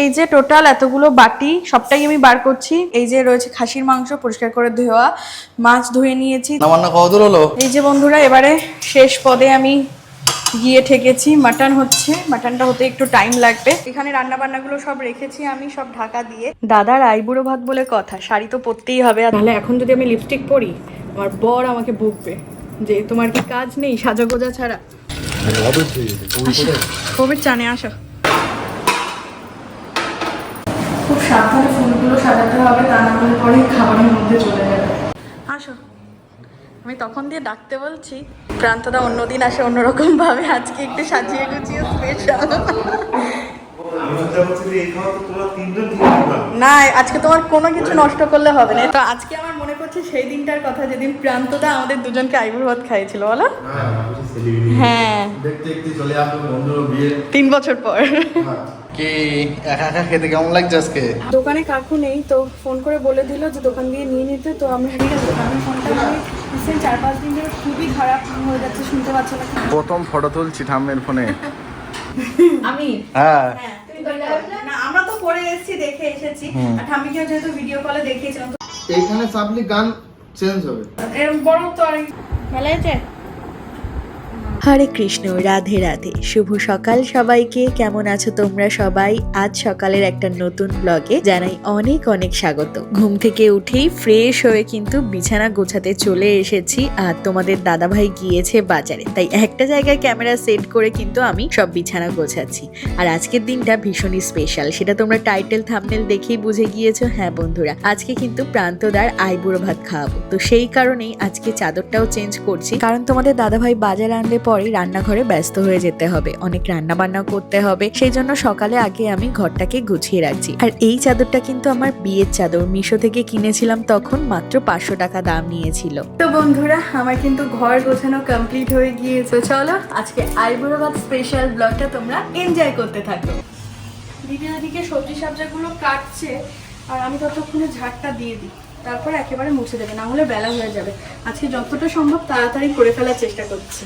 এই যে টোটাল এতগুলো বাটি সবটাই আমি বার করছি। এই যে রয়েছে খাসির মাংস পরিষ্কার করে ধোয়া মাছ ধুয়ে নিয়েছি। রান্না কত হলো? এই যে বন্ধুরা এবারে শেষ পদে আমি গিয়ে ঠেকেছি। মাটন হচ্ছে মাটনটা হতে একটু টাইম লাগবে। এখানে রান্না বান্নাগুলো সব রেখেছি আমি সব ঢাকা দিয়ে। দাদার আইবুড়ো ভাত বলে কথা শাড়ি তো পরতেই হবে। তাহলে এখন যদি আমি লিপস্টিক পরি আমার বর আমাকে বকবে যে তোমার কি কাজ নেই সাজাগোজা ছাড়া? কবির চানে আসো। সাবধানে ফুলগুলো সাজাতে হবে তা না হলে পরে খাবারের মধ্যে চলে যাবে। আসো। আমি তখন দিয়ে ডাকতে বলছি প্রান্তদা অন্যদিন আসে অন্যরকম ভাবে আজকে একটু সাজিয়ে গুছিয়ে স্পেশাল না আজকে তোমার কোনো কিছু নষ্ট করলে হবে না। তো আজকে আমার মনে করছে সেই দিনটার কথা যেদিন প্রান্তদা আমাদের দুজনকে আইবুড় ভাত খাইয়েছিল বলো। হ্যাঁ। তিন বছর পর। কি একা একা খেতে কেমন লাগছে আজকে? দোকানে কাকু নেই তো ফোন করে বলে দিল যে দোকান দিয়ে নিয়ে নিতে তো আমরা দোকানের ফোনটা রিসেন্ট চার পাঁচ দিন ধরে খুবই খারাপ হয়ে যাচ্ছে শুনতে পাচ্ছি না প্রথম ফটো তুলছি ঠাম্মের ফোনে আমি? হ্যাঁ। হ্যাঁ আমরা তো করে এসেছি দেখে এসেছি। আর ঠাম্মিকেও যেহেতু ভিডিও কলে দেখিয়েছিলাম এইখানে চাপলি গান চেঞ্জ হবে। এরকম বড় তো আর ভালো আছে হরে কৃষ্ণ, রাধে রাধে। শুভ সকাল সবাইকে। কেমন আছো তোমরা সবাই? আজ সকালের একটা নতুন ব্লগে জানাই অনেক অনেক স্বাগত। ঘুম থেকে উঠেই ফ্রেশ হয়ে কিন্তু বিছানা গোছাতে চলে এসেছি আর তোমাদের দাদাভাই গিয়েছে বাজারে। তাই একটা জায়গায় ক্যামেরা সেট করে কিন্তু আমি সব বিছানা গোছাচ্ছি। আর আজকের দিনটা ভীষণই স্পেশাল সেটা তোমরা টাইটেল থামনেল দেখেই বুঝে গিয়েছো। হ্যাঁ বন্ধুরা, আজকে কিন্তু প্রান্তদার আইবুড়ো ভাত খাওয়াবো। তো সেই কারণেই আজকে চাদরটাও চেঞ্জ করছি। কারণ তোমাদের দাদাভাই বাজার আনলে পরে রান্নাঘরে ব্যস্ত হয়ে যেতে হবে। অনেক রান্না বান্না করতে হবে। সেই জন্য সকালে আগে আমি ঘরটাকে গুছিয়ে রাখছি। আর এই চাদরটা কিন্তু আমার বিয়ের চাদর। মিশো থেকে কিনেছিলাম তখন মাত্র পাঁচশো টাকা দাম নিয়েছিল। তো বন্ধুরা, আমার কিন্তু ঘর গোছানো কমপ্লিট হয়ে গিয়েছে। চলো, আজকে আইবুড়ো ভাত স্পেশাল ব্লগটা তোমরা এনজয় করতে থাকো। দিদি ওদিকে সবজি সবজাগুলো কাটছে, আর আমি ততক্ষণে ঝাড়টা দিয়ে দিই। তারপর একেবারে মুছে দেবে, না হলে বেলা হয়ে যাবে। আজকে যতটা সম্ভব তাড়াতাড়ি করে ফেলার চেষ্টা করছি।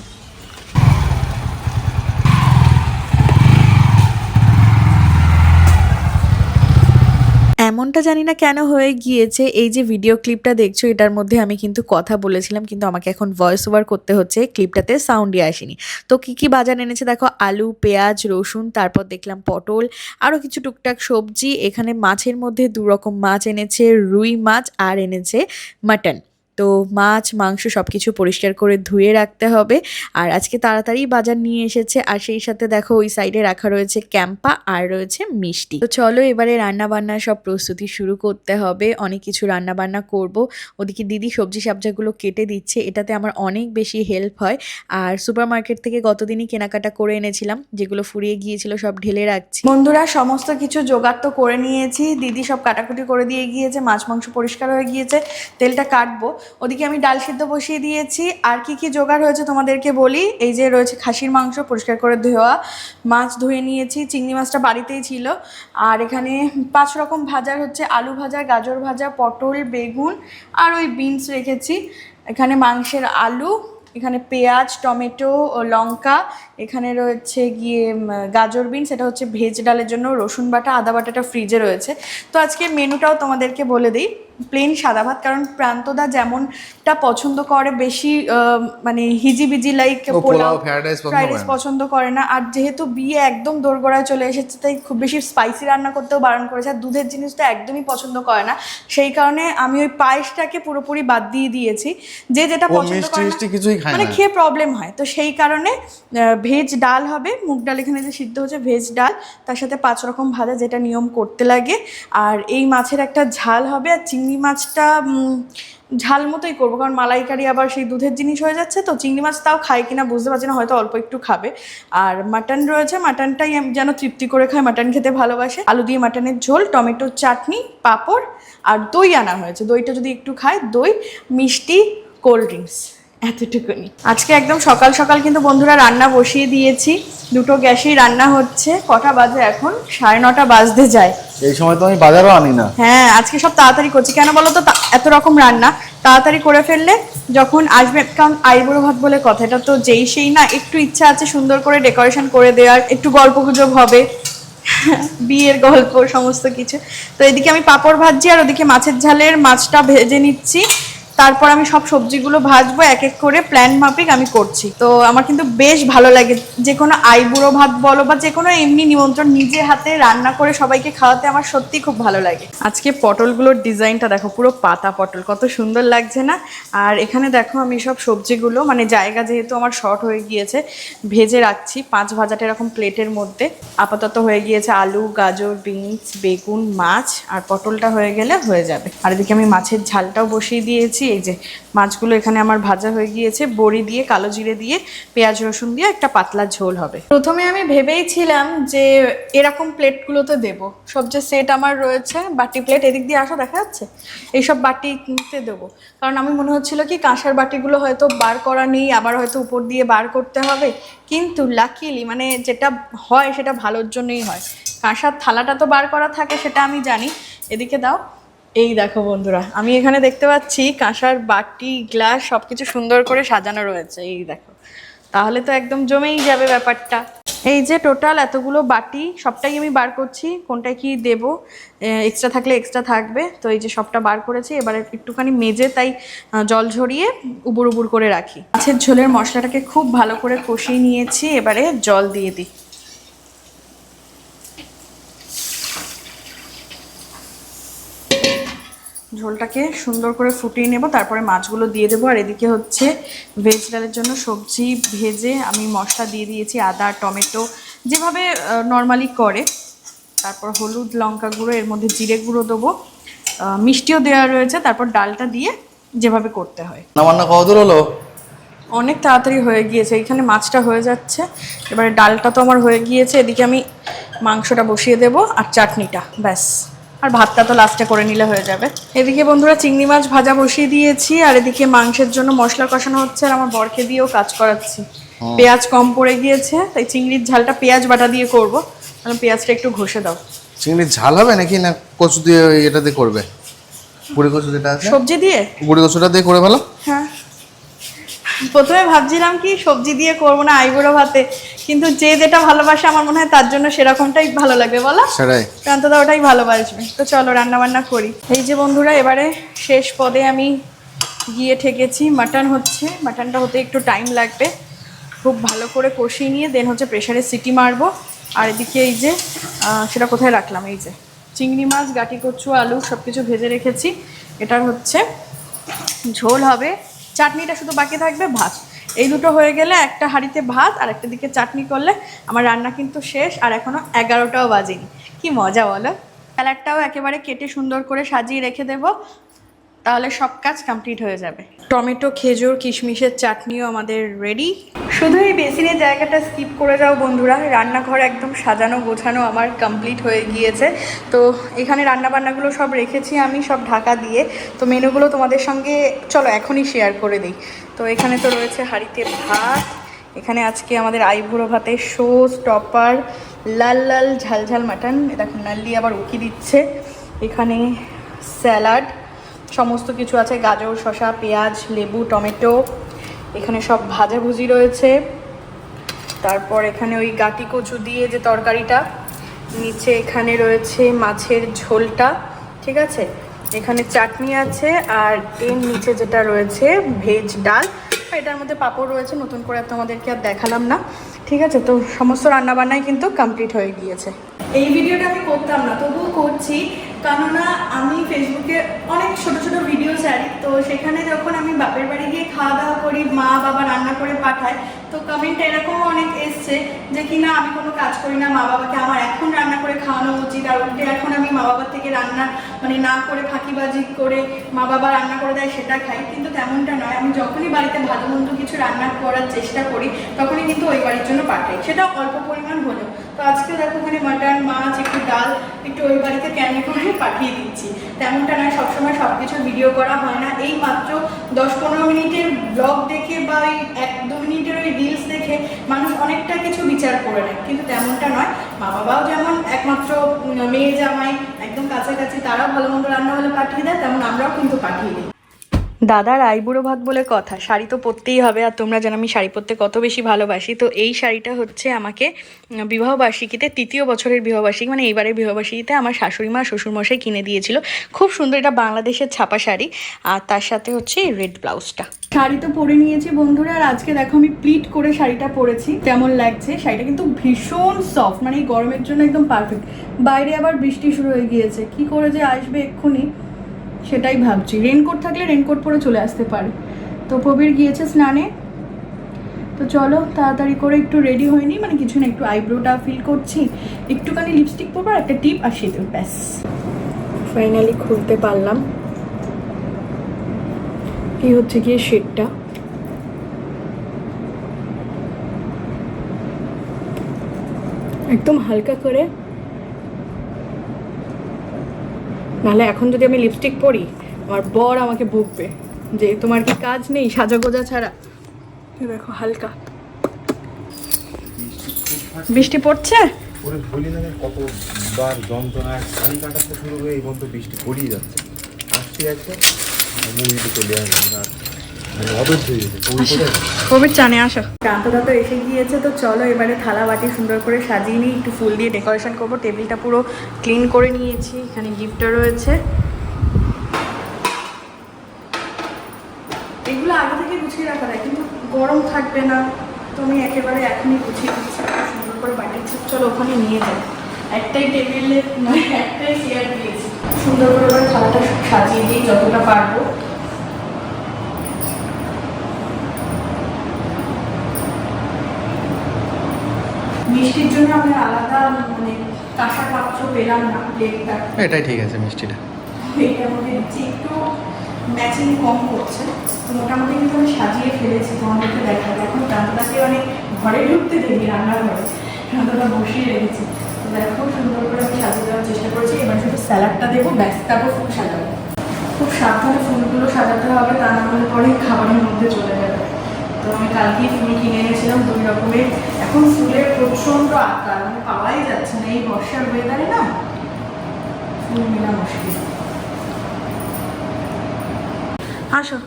এমনটা জানি না কেন হয়ে গিয়েছে। এই যে ভিডিও ক্লিপটা দেখছ, এটার মধ্যে আমি কিন্তু কথা বলেছিলাম, কিন্তু আমাকে এখন ভয়েস ওভার করতে হচ্ছে। ক্লিপটাতে সাউন্ডই আসেনি। তো কী কী বাজার এনেছে দেখো, আলু, পেঁয়াজ, রসুন, তারপর দেখলাম পটল আরও কিছু টুকটাক সবজি। এখানে মাছের মধ্যে দু রকম মাছ এনেছে, রুই মাছ, আর এনেছে মাটন তো মাছ, মাংস সব কিছু পরিষ্কার করে ধুয়ে রাখতে হবে। আর আজকে তাড়াতাড়ি বাজার নিয়ে এসেছে। আর সেই সাথে দেখো ওই সাইডে রাখা রয়েছে ক্যাম্পা আর রয়েছে মিষ্টি। তো চলো এবারে রান্না বান্নার সব প্রস্তুতি শুরু করতে হবে। অনেক কিছু রান্না বান্না করব। ওদিকে দিদি সবজি সাবজাগুলো কেটে দিচ্ছে। এটাতে আমার অনেক বেশি হেল্প হয়। আর সুপার মার্কেট থেকে গতদিনই কেনাকাটা করে এনেছিলাম। যেগুলো ফুরিয়ে গিয়েছিল সব ঢেলে রাখছি। বন্ধুরা, সমস্ত কিছু জোগাড় তো করে নিয়েছি। দিদি সব কাটাকুটি করে দিয়ে গিয়েছে। মাছ, মাংস পরিষ্কার হয়ে গিয়েছে। তেলটা কাটবো। ওদিকে আমি ডাল সিদ্ধ বসিয়ে দিয়েছি। আর কি কি জোগাড় হয়েছে তোমাদেরকে বলি? এই যে রয়েছে খাসির মাংস, পরিষ্কার করে ধোয়া, মাছ ধুয়ে নিয়েছি, চিংড়ি মাছটা বাড়িতেই ছিল। আর এখানে পাঁচ রকম ভাজার হচ্ছে, আলু ভাজা, গাজর ভাজা, পটল, বেগুন আর ওই বিনস রেখেছি। এখানে মাংসের আলু, এখানে পেঁয়াজ, টমেটো, ও লঙ্কা, এখানে রয়েছে গিয়ে গাজর বিন সেটা হচ্ছে ভেজ ডালের জন্য রসুন বাটা, আদা বাটাটা ফ্রিজে রয়েছে। তো আজকে মেনুটাও তোমাদেরকে বলে দিই। প্লেন সাদা ভাত কারণ প্রান্তদা যেমনটা পছন্দ করে বেশি মানে হিজিবিজি লাইক পোলাও, ফ্রাইড করে রাইস না। পছন্দ করে না। আর যেহেতু বিয়ে একদম দোরগোড়ায় চলে এসেছে তাই খুব বেশি স্পাইসি রান্না করতেও বারণ করেছে। আর দুধের জিনিসটা একদমই পছন্দ করে না। সেই কারণে আমি ওই পায়েসটাকে পুরোপুরি বাদ দিয়ে দিয়েছি। যে যেটা পছন্দ করে না মানে খেয়ে প্রবলেম হয়। তো সেই কারণে ভেজ ডাল হবে। মুগ ডাল এখানে যে সিদ্ধ হচ্ছে ভেজ ডাল। তার সাথে পাঁচ রকম ভাজা যেটা নিয়ম করতে লাগে। আর এই মাছের একটা ঝাল হবে আর চিংড়ি মাছটা ঝাল মতোই করব, কারণ মালাইকারি আবার সেই দুধের জিনিস হয়ে যাচ্ছে, তো চিংড়ি মাছ তাও খায় কিনা বুঝতে পারছি না, হয়তো অল্প একটু খাবে। আর মাটন রয়েছে, মাটনটাই যেন তৃপ্তি করে খায়, মাটন খেতে ভালোবাসে। আলু দিয়ে মাটনের ঝোল টমেটোর চাটনি, পাঁপড় আর দই আনা হয়েছে। দইটা যদি একটু খায়, দই, মিষ্টি, কোল্ড ড্রিঙ্কস। এতটুকুনি। আজকে একদম সকাল সকাল কিন্তু বন্ধুরা রান্না বসিয়ে দিয়েছি। দুটো গ্যাসেই রান্না হচ্ছে। কটা বাজে এখন? সাড়ে নটা বাজতে যায়। এই সময় তো আমি বাজারও আনি না। হ্যাঁ আজকে সব তাড়াতাড়ি করছি। কেন বলো তো? এত রকম রান্না। তাড়াতাড়ি করে ফেললে যখন আসবে কারণ আইবুড়ো ভাত বলে কথা এটা তো যেই সেই না একটু ইচ্ছা আছে সুন্দর করে ডেকোরেশন করে দেওয়ার একটু গল্প গুজব হবে বিয়ের গল্প সমস্ত কিছু। তো এদিকে আমি পাঁপড় ভাজছি আর ওদিকে মাছের ঝালের মাছটা ভেজে নিচ্ছি। তারপর আমি সব সবজিগুলো ভাজবো এক এক করে প্ল্যান মাফিক আমি করছি। তো আমার কিন্তু বেশ ভালো লাগে। যে কোনো আইবুড়ো ভাত বলো বা যে কোনো এমনি নিমন্ত্রণ নিজে হাতে রান্না করে সবাইকে খাওয়াতে আমার সত্যি খুব ভালো লাগে। আজকে পটলগুলোর ডিজাইনটা দেখো, পুরো পাতা পটল, কত সুন্দর লাগছে না? আর এখানে দেখো আমি সব সবজিগুলো মানে জায়গা যেহেতু আমার শর্ট হয়ে গিয়েছে, ভেজে রাখছি। পাঁচ ভাজাটা এরকম প্লেটের মধ্যে। আপাতত হয়ে গিয়েছে আলু, গাজর, বিনস, বেগুন, মাছ, আর পটলটা হয়ে গেলে হয়ে যাবে। আর এদিকে আমি মাছের ঝালটাও বসিয়ে দিয়েছি। এই যে মাছগুলো এখানে আমার ভাজা হয়ে গিয়েছে, বড়ি দিয়ে, কালো জিরে দিয়ে, পেঁয়াজ, রসুন দিয়ে একটা পাতলা ঝোল হবে। প্রথমে আমি ভেবেইছিলাম যে এরকম প্লেটগুলোতে দেব। সব যে সেট আমার রয়েছে, বাটি প্লেট, এদিক দিয়ে আসা, দেখা যাচ্ছে? এইসব বাটি কিনতে দেবো। কারণ আমি মনে হচ্ছিল কি, কাঁসার বাটিগুলো হয়তো বার করা নেই, আবার হয়তো উপর দিয়ে বার করতে হবে। কিন্তু লাকিলি মানে যেটা হয়, সেটা ভালোর জন্যই হয়। কাঁসার থালাটা তো বার করা থাকে, সেটা আমি জানি। এদিকে দাও। এই দেখো বন্ধুরা, আমি এখানে দেখতে পাচ্ছি কাঁসার বাটি, গ্লাস সব কিছু সুন্দর করে সাজানো রয়েছে, এই দেখো। তাহলে তো একদম জমেই যাবে ব্যাপারটা। এই যে টোটাল এতগুলো বাটি, সবটাই আমি বার করছি, কোনটায় কি দেব এক্সট্রা থাকলে এক্সট্রা থাকবে, তো এই যে সবটা বার করেছি, এবারে একটুখানি মেজে তাই জল ঝরিয়ে উবুর উবুর করে রাখি। মাছের ঝোলের মশলাটাকে খুব ভালো করে কষিয়ে নিয়েছি, এবারে জল দিয়ে দিই। ঝোলটাকে সুন্দর করে ফুটিয়ে নেব তারপরে মাছগুলো দিয়ে দেবো। আর এদিকে হচ্ছে ভেজ ডালের জন্য সবজি ভেজে আমি মশলা দিয়ে দিয়েছি আদা টমেটো যেভাবে নর্মালি করে। তারপর হলুদ লঙ্কা গুঁড়ো এর মধ্যে জিরে গুঁড়ো দেবো। মিষ্টিও দেওয়া রয়েছে তারপর ডালটা দিয়ে যেভাবে করতে হয়। নামান্না কত দূর হলো? অনেক তাড়াতাড়ি হয়ে গিয়েছে এখানে মাছটা হয়ে যাচ্ছে। এবারে ডালটা তো আমার হয়ে গিয়েছে এদিকে আমি মাংসটা বসিয়ে দেব আর চাটনিটা ব্যাস। আর ভাতটা তো লাস্টে করে নিলে হয়ে যাবে। এদিকে বন্ধুরা চিংড়ি মাছ ভাজা বসিয়ে দিয়েছি আর এদিকে মাংসের জন্য মশলা কষানো হচ্ছে আর আমার বরকে দিয়েও কাজ করাচ্ছি। পেঁয়াজ কম পড়ে গিয়েছে তাই চিংড়ির ঝালটা পেঁয়াজ বাটা দিয়ে করব। তাহলে পেঁয়াজটা একটু ঘষে দাও। চিংড়ির ঝাল হবে নাকি না কচু দিয়ে এটা দিয়ে করবে? পুরি কচু যেটা আছে? সবজি দিয়ে? পুরি কচুটা দিয়ে করে ভালো হ্যাঁ। প্রথমে ভাবছিলাম কি সবজি দিয়ে করব না আইবুড়ো ভাতে কিন্তু যে যেটা ভালোবাসে আমার মনে হয় তার জন্য সেরকমটাই ভালো লাগবে বলো? প্রান্তদা ওটাই ভালোবাসবে। তো চলো রান্না বান্না করি। এই যে বন্ধুরা এবারে শেষ পদে আমি গিয়ে ঠেকেছি। মাটন হচ্ছে মাটনটা হতে একটু টাইম লাগবে। খুব ভালো করে কষিয়ে নিয়ে দেন হচ্ছে প্রেশারে সিটি মারবো। আর এদিকে এই যে সেটা কোথায় রাখলাম? এই যে চিংড়ি মাছ গাটি কচু আলু সব কিছু ভেজে রেখেছি। এটার হচ্ছে ঝোল হবে। চাটনিটা শুধু বাকি থাকবে, ভাত। এই দুটো হয়ে গেলে একটা হাঁড়িতে ভাত আর একটা দিকে চাটনি করলে আমার রান্না কিন্তু শেষ আর এখনও এগারোটাও বাজেনি। কি মজা বলো? স্যালাডটাও একেবারে কেটে সুন্দর করে সাজিয়ে রেখে দেবো। তাহলে সব কাজ কমপ্লিট হয়ে যাবে। টমেটো খেজুর কিশমিশের চাটনিও আমাদের রেডি শুধু এই বেসিনের জায়গাটা স্কিপ করে যাও বন্ধুরা রান্নাঘর একদম সাজানো গোছানো আমার কমপ্লিট হয়ে গিয়েছে। তো এখানে রান্না বান্নাগুলো সব রেখেছি আমি সব ঢাকা দিয়ে। তো মেনুগুলো তোমাদের সঙ্গে চলো এখনই শেয়ার করে দিই। তো এখানে তো রয়েছে হাঁড়িতে ভাত এখানে আজকে আমাদের আইভুড়ো ভাতে সোস টপার লাল লাল ঝাল ঝাল মাটন দেখুন নাল্লি আবার উকি দিচ্ছে। এখানে স্যালাড সমস্ত কিছু আছে, গাজর, শসা, পেঁয়াজ, লেবু, টমেটো, এখানে সব ভাজাভুজি রয়েছে। তারপর এখানে ওই গাটি কচু দিয়ে যে তরকারিটা, নিচে এখানে রয়েছে মাছের ঝোলটা, ঠিক আছে? এখানে চাটনি আছে আর এর নিচে যেটা রয়েছে ভেজ ডাল। এটার মধ্যে পাঁপড় রয়েছে, নতুন করে তোমাদেরকে আর দেখালাম না, ঠিক আছে? তো সমস্ত রান্নাবান্নাই কিন্তু কমপ্লিট হয়ে গিয়েছে। এই ভিডিওটা আমি করতাম না, তবুও করছি। কেননা আমি ফেসবুকে অনেক ছোট ছোট ভিডিও ছাড়ি তো সেখানে যখন আমি বাপের বাড়ি গিয়ে খাওয়া দাওয়া করি, মা বাবা রান্না করে পাঠায় তো কমেন্ট এরকম অনেক এসছে যে, কিনা আমি কোনো কাজ করি না মা বাবাকে আমার এখন রান্না করে খাওয়ানো উচিত আর উল্টে এখন আমি মা বাবার থেকে রান্না মানে না করে ফাঁকিবাজি করে মা বাবা রান্না করে দেয় সেটা খাই। কিন্তু তেমনটা নয়, আমি যখনই বাড়িতে ভালো মন্দ কিছু রান্না করার চেষ্টা করি, তখনই কিন্তু ওই বাড়ির জন্য পাঠাই। সেটা অল্প পরিমাণ হলেও। তো আজকে দেখো ওখানে মাটন, মাছ, একটু ডাল, একটু ওই বাড়িতে ক্যানি করে পাঠিয়ে দিচ্ছি। তেমনটা নয়, সবসময় সব কিছু ভিডিও করা হয় না। এই মাত্র দশ পনেরো মিনিটের ব্লগ দেখে বা এক মিনিটের ওই রিলস দেখে মানুষ অনেকটা কিছু বিচার করে নেয়, কিন্তু তেমনটা নয়। মা বাবাও যেমন একমাত্র মেয়ে জামাই, একদম কাছাকাছি, তারাও ভালো মন্দ রান্না হলে পাঠিয়ে দেয়, তেমন আমরাও কিন্তু পাঠিয়ে দিই। দাদার আইবুড়ো ভাত বলে কথা, শাড়ি তো পরতেই হবে আর তোমরা জানো আমি শাড়ি পরতে কত বেশি ভালোবাসি। তো এই শাড়িটা হচ্ছে আমাকে বিবাহবার্ষিকীতে তৃতীয় বছরের বিবাহবার্ষিকী মানে এইবারের বিবাহবার্ষিকীতে আমার শাশুড়ি মা, শ্বশুরমশাই কিনে দিয়েছিল। খুব সুন্দর এটা বাংলাদেশের ছাপা শাড়ি, আর তার সাথে হচ্ছে রেড ব্লাউজটা শাড়ি তো পরে নিয়েছি বন্ধুরা, আর আজকে দেখো আমি প্লিট করে শাড়িটা পরেছি, কেমন লাগছে? শাড়িটা কিন্তু ভীষণ সফট মানে এই গরমের জন্য একদম পারফেক্ট বাইরে আবার বৃষ্টি শুরু হয়ে গিয়েছে, কি করে যে আসবে এক্ষুনি? সেটাই ভাবছি। রেনকোট থাকলে রেনকোট পরে চলে আসতে পারে। তো প্রবীর গিয়েছে স্নানে। তো চলো তাড়াতাড়ি করে একটু রেডি হয়নি মানে কিছু না, একটু আইব্রোটা ফিল করছি। একটুখানি লিপস্টিক পরবো একটা টিপ আর সিঁদুর ব্যাস। ফাইনালি খুলতে পারলাম। এই হচ্ছে গিয়ে শেডটা একদম হালকা করে নাহলে এখন যদি আমি লিপস্টিক পরি, আমার বর আমাকে বকবে যে তোমার কি কাজ নেই সাজা গোজা ছাড়া? দেখো হালকা। বৃষ্টি পড়ছে? ওরে বলি না কতবার যন্ত্রণায় শাড়ি কাটাতে শুরু হয়ে এই পর্যন্ত বৃষ্টি পড়িয়ে যাচ্ছে। চলে আসবে মানে কবির চানে আসো। ক্রান্তদা তো এসে গিয়েছে, তো চলো এবারে থালা বাটি সুন্দর করে সাজিয়ে নিই, একটু ফুল দিয়ে ডেকোরেশন করব। টেবিলটা পুরো ক্লিন করে নিয়েছি, এখানে গিফটও রয়েছে। এগুলো আগে থেকে গুছিয়ে রাখা যায়, কিন্তু গরম থাকবে না, তো আমি একেবারে এখনই গুছিয়ে দিচ্ছি সুন্দর করে বাটির ছিপ, চলো ওখানে নিয়ে যাই। একটাই টেবিলে নয় একটাই চেয়ার দিয়েছি। সুন্দর করে এবার থালাটা সাজিয়ে দিই, যতটা পারব। মিষ্টির জন্য আমি আলাদা মানে কাঁসা পাত্র পেলাম না প্লেটটা। এটাই ঠিক আছে মিষ্টিটা। এটার মধ্যে দিচ্ছি একটু ম্যাচিং কম করছে। তো মোটামুটি কিন্তু আমি সাজিয়ে ফেলেছি তোমাদেরকে দেখাবো। এখন রান্নাটাকে মানে ঘরে ঢুকতে দিই রান্নাঘরে। রান্নাটা বসিয়ে রেখেছি। তো দেখো সুন্দর করে আমি সাজিয়ে দেওয়ার চেষ্টা করেছি। এবার শুধু স্যালাডটা দেবো ব্যাস তারপর ফুল সাজাবো। খুব সাবধানে ফুলগুলো সাজাতে হবে তা না হলে পরে খাবারের মধ্যে চলে যাবে। তো আমি কালকেই ফুল কিনে এনেছিলাম দুই রকমের এখন ফুলের প্রচণ্ড আকার মানে পাওয়াই যাচ্ছে না। এই বর্ষার ওয়েদারে না ফুল মেলা মুশকিল। আসো।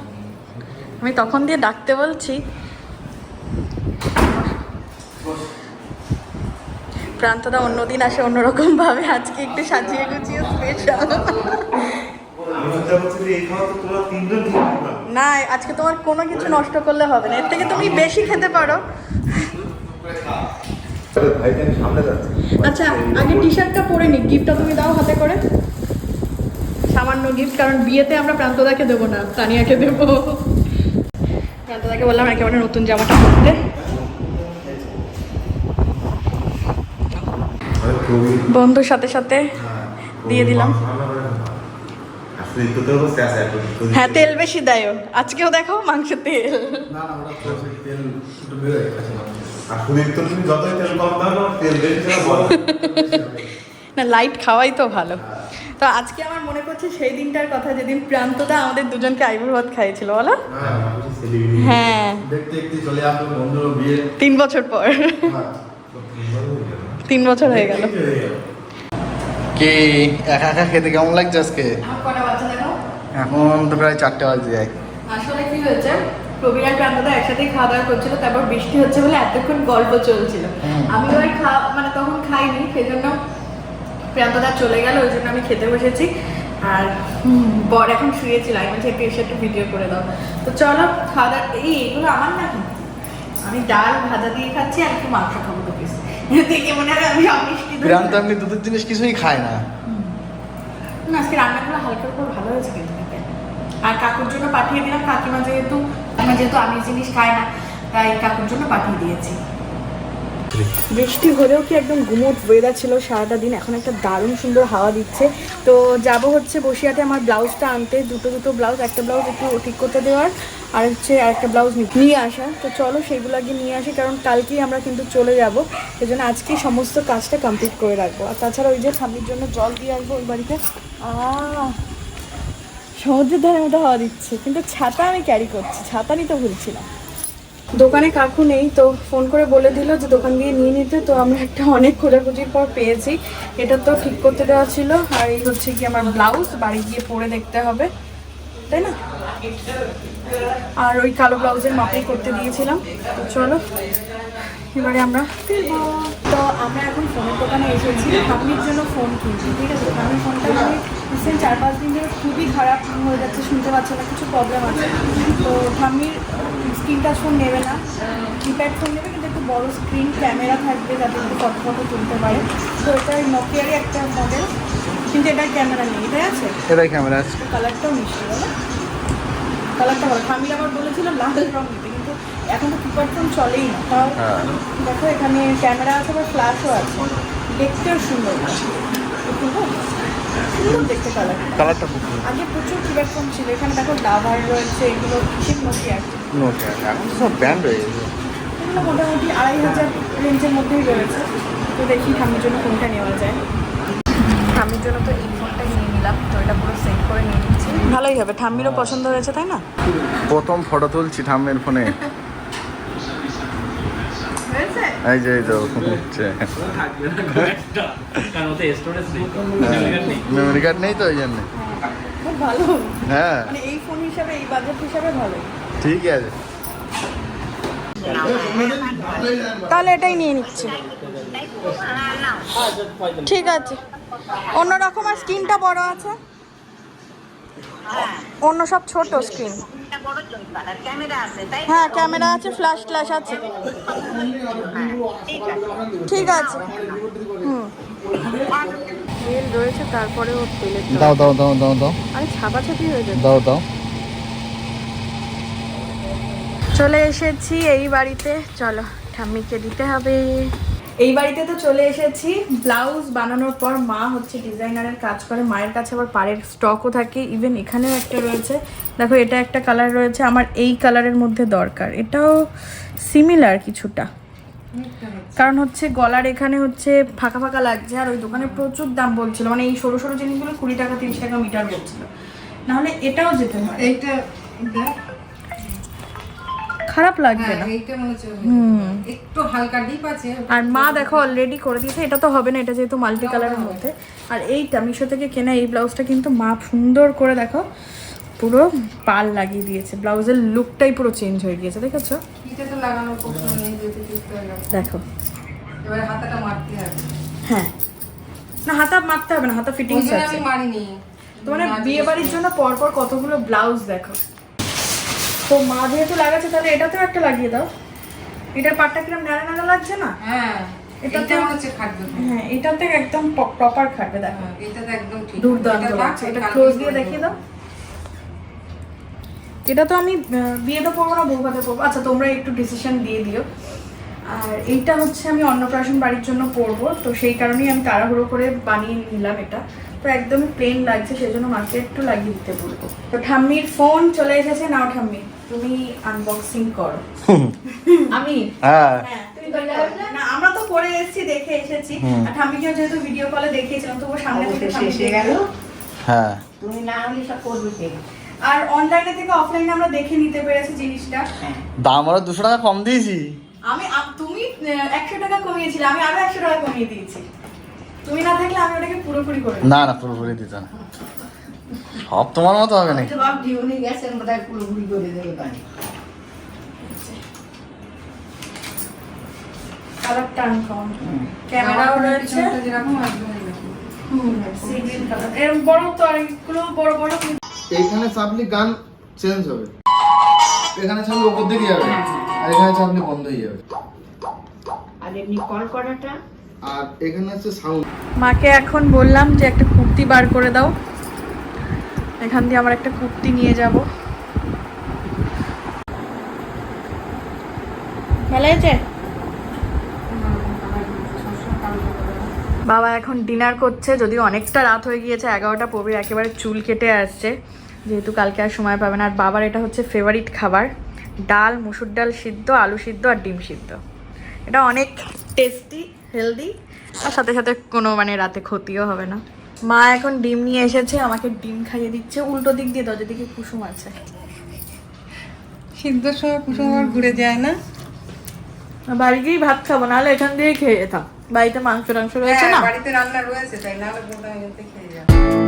আমি তখন দিয়ে ডাকতে বলছি। প্রান্তদা অন্যদিন আসে অন্যরকম ভাবে আজকে একটু সাজিয়ে গুছিয়ে স্পেশাল না না আজকে তোমার কোনো কিছু নষ্ট করলে হবে না। এর থেকে তুমি বেশি খেতে পারো। ভাই জানি সামনে যাচ্ছে। আচ্ছা আগে টি শার্টটা পরে নি গিফটটা তুমি দাও হাতে করে। সামান্য গিফট কারণ বিয়েতে আমরা প্রান্তদাকে দেবো না তানিয়াকে দেবো। প্রান্তদাকে বললাম একেবারে নতুন জামাটা পরতে। বন্ধুর সাথে সাথে দিয়ে দিলাম আসলে তো তো বসে আছে এখন হ্যাঁ তেল বেশি দেয় আজকেও দেখো মাংস তেল। না তেল বেশি ছাড়া বলো। না লাইট খাওয়াই তো ভালো। তো আজকে আমার মনে পড়ছে সেই দিনটার কথা যেদিন প্রান্তদা আমাদের দুজনকে আইবুড় ভাত খাইয়েছিল বলো। হ্যাঁ। তিন বছর পর। তিন বছর হয়ে গেল। কি? একা একা খেতে কেমন লাগছে আজকে? এখন তো প্রায় চারটে বাজে যায় আসলে কি হয়েছে প্রবীর আর প্রান্তদা খাওয়া দাওয়া করছিল তারপর বৃষ্টি হচ্ছে বলে এতক্ষণ গল্প চলছিল। আমি ওই খা মানে তখন খাইনি সেজন্য প্রান্তদা চলে গেল ওই জন্য আমি খেতে বসেছি। আর বর এখন শুয়েছিল আমি বলছি একটু এসে একটু ভিডিও করে দাও। তো চলো খাওয়া দাওয়া এই এগুলো আমার না আমি ডাল ভাজা দিয়ে খাচ্ছি আর একটু মাংস খাব দু পিস দেখে মনে হয় আমি অমিষ্টি গ্রাম তো এমনি দুধের জিনিস কিছুই খায় না। না আজকে রান্নাগুলো হালকার উপর ভালো হয়েছে কিন্তু আর কাকুর জন্য পাঠিয়ে দিলাম কাকিমা যেহেতু আমার যেহেতু আমি জিনিস খাই না তাই কাকুর জন্য পাঠিয়ে দিয়েছি। বৃষ্টি। হলেও কি একদম গুমোট ওয়েদার ছিল? সারাটা দিন এখন একটা দারুণ সুন্দর হাওয়া দিচ্ছে। তো যাব হচ্ছে বসিয়াতে আমার ব্লাউজটা আনতে। দুটো দুটো ব্লাউজ, একটা ব্লাউজ একটু ঠিক করতে দেওয়ার, আর হচ্ছে আরেকটা ব্লাউজ নিয়ে আসা। তো চলো সেইগুলো আগে নিয়ে আসি, কারণ কালকেই আমরা কিন্তু চলে যাব। সেই জন্য আজকেই সমস্ত কাজটা কমপ্লিট করে রাখব। আর তাছাড়া ওই যে ঠান্ডির জন্য জল দিয়ে আসব ওই বাড়িতে। সমুদ্রের ধারে মতো হাওয়া দিচ্ছে। কিন্তু ছাতা আমি ক্যারি করছি। ছাতা নিতে ভুলছিলাম দোকানে কাকু নেই, তো ফোন করে বলে দিল যে দোকান দিয়ে নিয়ে নিতে, তো আমরা একটা অনেক খোঁজাখুঁজির পর পেয়েছি। এটা তো ঠিক করতে দেওয়া ছিল, আর এই হচ্ছে কি আমার ব্লাউজ, বাড়ি গিয়ে পরে দেখতে হবে, তাই না? আর ওই কালো ব্লাউজের মাপেই করতে দিয়েছিলাম। তো চলো এবারে আমরা ফিরবো। তো আমরা এখন ফোনের দোকানে এসেছি। ঠাম্মির জন্য ফোন কিনছি ঠিক আছে? ঠাম্মির ফোনটা আমি রিসেন্ট চার পাঁচ দিন ধরে খুবই খারাপ হয়ে যাচ্ছে শুনতে পাচ্ছে না কিছু প্রবলেম আছে। তো ঠাম্মির স্ক্রিন টাচ ফোন নেবে না কিপ্যাড ফোন নেবে কিন্তু একটু বড় স্ক্রিন ক্যামেরা থাকবে যাতে একটু ফটো ফটো তুলতে পারে। তো এটা নকিয়ারই একটা মডেল কিন্তু এটার ক্যামেরা নেই এটাই আছে? এটাই ক্যামেরা আছে। কালারটাও মিষ্টি বলো কালারটা ভালো। আমি আবার বলেছিলাম লাল রং নিতে কিন্তু এখন তো কিপ্যাড ফোন চলেই না। তাও হ্যাঁ। দেখো এখানে ক্যামেরা আছে আবার ফ্ল্যাশও আছে। দেখতেও সুন্দর সুন্দর দেখতে কালারটা আগে প্রচুর কিপ্যাড ফোন ছিল। এখানে দেখো ডাভার রয়েছে এগুলো কিসের নোকিয়া নোকিয়া এখন সব ব্র্যান্ড হয়ে মোটামুটি আড়াই হাজার রেঞ্জের মধ্যেই রয়েছে। তো দেখি ঠাম্মির জন্য কোনটা নেওয়া যায়। ঠাম্মির জন্য তো এই নিয়ে নিলাম তো এটা পুরো সেট করে নিয়ে নিচ্ছি। ভালোই হবে ঠাম্মিরও পছন্দ হয়েছে তাই না? প্রথম ফটো তুলছি ঠাম্মের ফোনে এই যে এই তো হচ্ছে। কারণ ওতে স্টোরেজ নেই নেই মেমোরি কার্ড নেই তো ওই জন্য। ভালো। হ্যাঁ। মানে এই ফোন হিসাবে এই বাজেট হিসাবে ভালো ঠিক আছে। তাহলে এটাই নিয়ে নিচ্ছি। ঠিক আছে। অন্য রকম আর স্ক্রিনটা বড় আছে? অন্য সব ছোট স্ক্রিন হ্যাঁ ক্যামেরা আছে ফ্ল্যাশ ট্ল্যাশ আছে। ঠিক আছে। হুম। তেল রয়েছে তারপরেও তেলের দাও দাও দাও দাও দাও। আরে ছাপাছাপি হয়ে যাবে দাও দাও। চলে এসেছি এই বাড়িতে। চলো ঠাম্মিকে দিতে হবে। এই বাড়িতে তো চলে এসেছি। ব্লাউজ বানানোর পর মা হচ্ছে ডিজাইনারের কাজ করে, মায়ের কাছে আবার পাড়ের স্টকও থাকে। ইভেন এখানেও একটা রয়েছে। দেখো, এটা একটা কালার রয়েছে। আমার এই কালারের মধ্যে দরকার। এটাও সিমিলার কিছুটা। কারণ হচ্ছে গলার এখানে হচ্ছে ফাঁকা ফাঁকা লাগছে। আর ওই দোকানে প্রচুর দাম বলছিল। মানে এই সরু সরু জিনিসগুলো কুড়ি টাকা, তিরিশ টাকা মিটার বলছিল। নাহলে এটাও যেতে হয় এইটা। খারাপ লাগবে হ্যাঁ না। এইটা মনে হচ্ছে হুম। একটু হালকা ডিপ আছে আর মা দেখো অলরেডি করে দিয়েছে এটা তো হবে না এটা যেহেতু মাল্টি কালারের মধ্যে। আর এইটা মিশো থেকে কেনা এই ব্লাউজটা কিন্তু মা সুন্দর করে দেখো পুরো পাল লাগিয়ে দিয়েছে। ব্লাউজের লুকটাই পুরো চেঞ্জ হয়ে গিয়েছে দেখেছ? এটা তো লাগানোর দেখো। এবারে হাতাটা মারতে হবে। হ্যাঁ। না হাতা মারতে হবে না হাতা ফিটিংস আছে। আমি মারিনি। তোমার বিয়ে বাড়ির জন্য পরপর কতগুলো ব্লাউজ দেখো? তো মা যেহেতু লাগাচ্ছে তাহলে এটাতেও একটা লাগিয়ে দাও। এটার পাটটা কিরম নাড়া নাড়া লাগছে না? হ্যাঁ এটা এটা তো- হচ্ছে খাটবে হ্যাঁ এটাতে একদম প্রপার খাটবে দেখো হ্যাঁ, এটা তো একদম ঠিক। দুর্দান্ত এটা লাগছে। এটা ক্লোজ দিয়ে দেখিয়ে দাও। এটা তো আমি আহ, বিয়েতে পরবো না বৌভাতে পরবো আচ্ছা তোমরা একটু ডিসিশন দিয়ে দিও। আর এইটা হচ্ছে আমি অন্নপ্রাশন বাড়ির জন্য পরবো তো সেই কারণেই আমি তাড়াহুড়ো করে বানিয়ে নিলাম এটা। তো একদমই প্লেন লাগছে সেই জন্য মাকে একটু লাগিয়ে দিতে বলব। তো ঠাম্মির ফোন চলে এসেছে নাও ঠাম্মি তুমি আনবক্সিং করো। আমি? হ্যাঁ। হ্যাঁ, তুমি না আমরা তো করে এসেছি দেখে এসেছি। আর ঠাম্মিকেও যেহেতু ভিডিও কলে দেখিয়েছিলাম তো সামনে থেকে ঠাম্মি দেখল। হ্যাঁ। তুমি না হলে সব করবে কে? আর অনলাইনে থেকে অফলাইনে আমরা দেখে নিতে পেরেছি জিনিসটা। দাম আরও দুশো টাকা কম দিয়েছি। আমি তুমি একশো টাকা কমিয়েছিলে আমি আরও একশো টাকা কমিয়ে দিয়েছি। তুমি না থাকলে আমি ওটাকে পুরোপুরি করে না না পুরোপুরি দিত না। সব তোমার মতো হবে নাকি? সব ডিউনি গেছেন বোধহয় পুরোপুরি করে দেবে পানি কালারটা আনকমন ক্যামেরাও রয়েছে। যেরকম এরকম। Sea green colour. এরকম বড় তো অনেকগুলো বড় বড় এইখানে চাপলি গান চেঞ্জ হবে। এখানে চাপলি ওপর দিকে যাবে। আর এখানে চাপলি বন্ধ হয়ে যাবে। আর এমনি কল করাটা? আর এখানে হচ্ছে সাউন্ড মাকে এখন বললাম যে একটা কুর্তি বার করে দাও। এখান দিয়ে আমার একটা কুর্তি নিয়ে যাব। ভালো হয়েছে? বাবা এখন ডিনার করছে, যদিও অনেকটা রাত হয়ে গিয়েছে, এগারোটা পড়বে একেবারে চুল কেটে আসছে। যেহেতু কালকে আর সময় পাবে না, আর বাবার এটা হচ্ছে ফেভারিট খাবার। ডাল, মুসুর ডাল সিদ্ধ, আলু সিদ্ধ আর ডিম সিদ্ধ। এটা অনেক টেস্টি হেলদি আর সাথে সাথে কোনো মানে রাতে ক্ষতিও হবে না। মা এখন ডিম নিয়ে এসেছে আমাকে ডিম খাইয়ে দিচ্ছে উল্টো দিক দিয়ে দরজা দিকে কুসুম আছে। সিদ্ধ সময় কুসুম আবার ঘুরে যায় না? বাড়ি গিয়েই ভাত খাব নাহলে এখান দিয়েই খেয়ে যেতাম। বাড়িতে মাংস টাংস রয়েছে হ্যাঁ, না? বাড়িতে রান্না রয়েছে তাই না হলে বোধহয় এতে খেয়ে যাবে।